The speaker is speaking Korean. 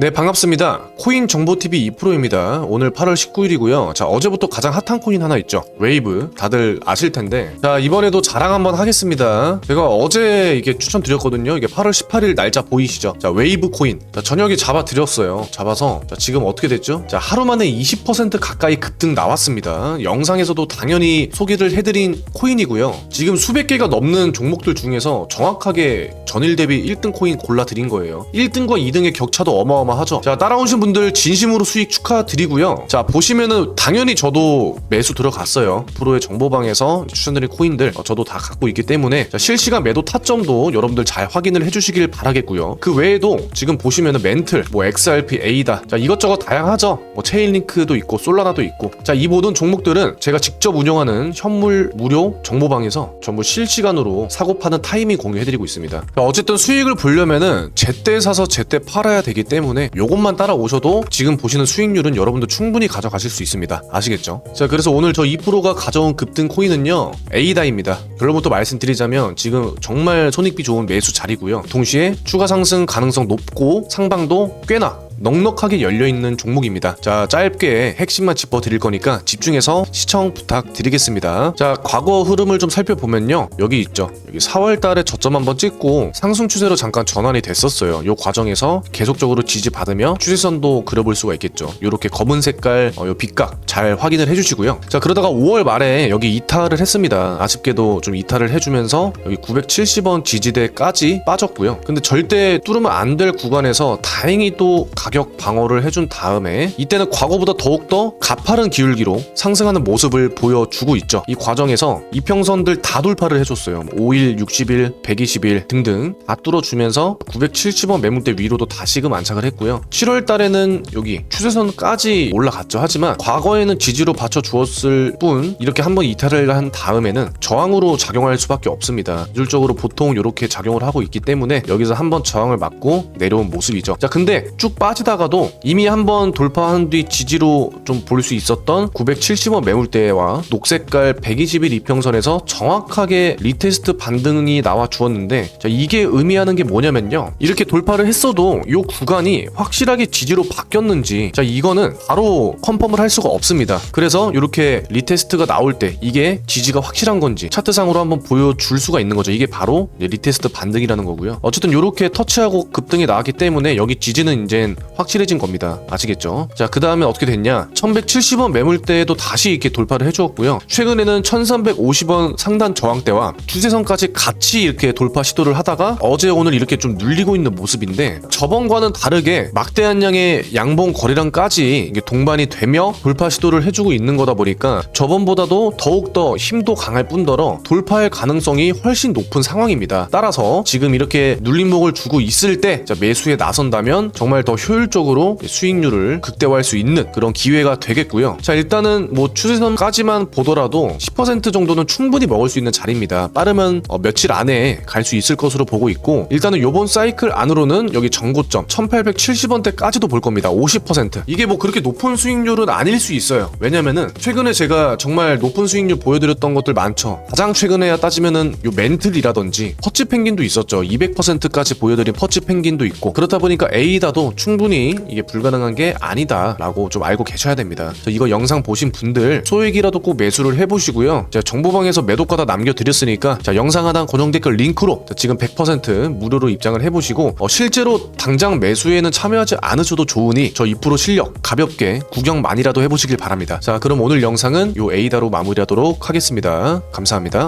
네, 반갑습니다. 코인 정보TV 2프로입니다. 오늘 8월 19일이고요. 자, 어제부터 가장 핫한 코인 하나 있죠. 웨이브. 다들 아실 텐데. 자, 이번에도 자랑 한번 하겠습니다. 제가 어제 이게 추천드렸거든요. 이게 8월 18일 날짜 보이시죠? 자, 웨이브 코인. 자, 저녁에 잡아드렸어요. 잡아서. 자, 지금 어떻게 됐죠? 자, 하루 만에 20% 가까이 급등 나왔습니다. 영상에서도 당연히 소개를 해드린 코인이고요. 지금 수백 개가 넘는 종목들 중에서 정확하게 전일 대비 1등 코인 골라드린 거예요. 1등과 2등의 격차도 어마어마 하죠. 자, 따라오신 분들 진심으로 수익 축하드리고요. 자, 보시면은 당연히 저도 매수 들어갔어요. 프로의 정보방에서 추천드린 코인들 어, 저도 다 갖고 있기 때문에 자, 실시간 매도 타점도 여러분들 잘 확인을 해주시길 바라겠고요. 그 외에도 지금 보시면은 멘틀, 뭐 XRP, 에이다, 자 이것저것 다양하죠. 뭐 체인링크도 있고 솔라나도 있고, 자 이 모든 종목들은 제가 직접 운영하는 현물 무료 정보방에서 전부 실시간으로 사고 파는 타이밍 공유해드리고 있습니다. 자, 어쨌든 수익을 보려면은 제때 사서 제때 팔아야 되기 때문에 요것만 따라오셔도 지금 보시는 수익률은 여러분들 충분히 가져가실 수 있습니다. 아시겠죠? 자 그래서 오늘 저 2%가 가져온 급등 코인은요 에이다입니다. 결론부터 말씀드리자면 지금 정말 손익비 좋은 매수 자리고요. 동시에 추가 상승 가능성 높고 상방도 꽤나 넉넉하게 열려있는 종목입니다. 자, 짧게 핵심만 짚어드릴 거니까 집중해서 시청 부탁드리겠습니다. 자, 과거 흐름을 좀 살펴보면요. 여기 있죠. 여기 4월 달에 저점 한번 찍고 상승 추세로 잠깐 전환이 됐었어요. 요 과정에서 계속적으로 지지받으며 추세선도 그려볼 수가 있겠죠. 요렇게 검은 색깔 어, 요 빛각 잘 확인을 해주시고요. 자, 그러다가 5월 말에 여기 이탈을 했습니다. 아쉽게도 좀 이탈을 해주면서 여기 970원 지지대까지 빠졌고요. 근데 절대 뚫으면 안 될 구간에서 다행히 또 가격 방어를 해준 다음에 이때는 과거보다 더욱더 가파른 기울기로 상승하는 모습을 보여주고 있죠. 이 과정에서 이평선들 다 돌파를 해줬어요. 5일, 60일, 120일 등등 다 뚫어주면서 970원 매물대 위로도 다시금 안착을 했고요. 7월 달에는 여기 추세선까지 올라갔죠. 하지만 과거에는 지지로 받쳐주었을 뿐 이렇게 한번 이탈을 한 다음에는 저항으로 작용할 수밖에 없습니다. 기술적으로 보통 이렇게 작용을 하고 있기 때문에 여기서 한번 저항을 맞고 내려온 모습이죠. 자, 근데 쭉 빠지 다가도 이미 한번 돌파한 뒤 지지로 좀 볼 수 있었던 970원 매물대와 녹색깔 120일 이평선에서 정확하게 리테스트 반등이 나와 주었는데 자, 이게 의미하는 게 뭐냐면요. 이렇게 돌파를 했어도 이 구간이 확실하게 지지로 바뀌었는지 자, 이거는 바로 컨펌을 할 수가 없습니다. 그래서 이렇게 리테스트가 나올 때 이게 지지가 확실한 건지 차트상으로 한번 보여줄 수가 있는 거죠. 이게 바로 리테스트 반등이라는 거고요. 어쨌든 이렇게 터치하고 급등이 나왔기 때문에 여기 지지는 이제 확실해진 겁니다. 아시겠죠? 자, 그 다음에 어떻게 됐냐? 1170원 매물대에도 다시 이렇게 돌파를 해주었고요. 최근에는 1350원 상단 저항대와 추세선까지 같이 이렇게 돌파 시도를 하다가 어제 오늘 이렇게 좀 눌리고 있는 모습인데 저번과는 다르게 막대한 양의 양봉 거래량까지 동반이 되며 돌파 시도를 해주고 있는 거다 보니까 저번보다도 더욱더 힘도 강할 뿐더러 돌파할 가능성이 훨씬 높은 상황입니다. 따라서 지금 이렇게 눌림목을 주고 있을 때 자, 매수에 나선다면 정말 더 효율 적으로 수익률을 극대화할 수 있는 그런 기회가 되겠고요. 자 일단은 뭐 추세선까지만 보더라도 10% 정도는 충분히 먹을 수 있는 자리입니다. 빠르면 어, 며칠 안에 갈 수 있을 것으로 보고 있고 일단은 요번 사이클 안으로는 여기 전고점 1870원대까지도 볼 겁니다. 50% 이게 뭐 그렇게 높은 수익률은 아닐 수 있어요. 왜냐면은 최근에 제가 정말 높은 수익률 보여드렸던 것들 많죠. 가장 최근에야 따지면은 요 멘틀이라든지 퍼치 펭귄도 있었죠. 200%까지 보여드린 퍼치 펭귄도 있고 그렇다 보니까 에이다도 충분히 이게 불가능한 게 아니다라고 좀 알고 계셔야 됩니다. 이거 영상 보신 분들 소액이라도 꼭 매수를 해보시고요. 제가 정보방에서 매도가 다 남겨드렸으니까 자 영상 하단 고정 댓글 링크로 자, 지금 100% 무료로 입장을 해보시고 어, 실제로 당장 매수에는 참여하지 않으셔도 좋으니 저 2% 실력 가볍게 구경만이라도 해보시길 바랍니다. 자 그럼 오늘 영상은 요 에이다로 마무리하도록 하겠습니다. 감사합니다.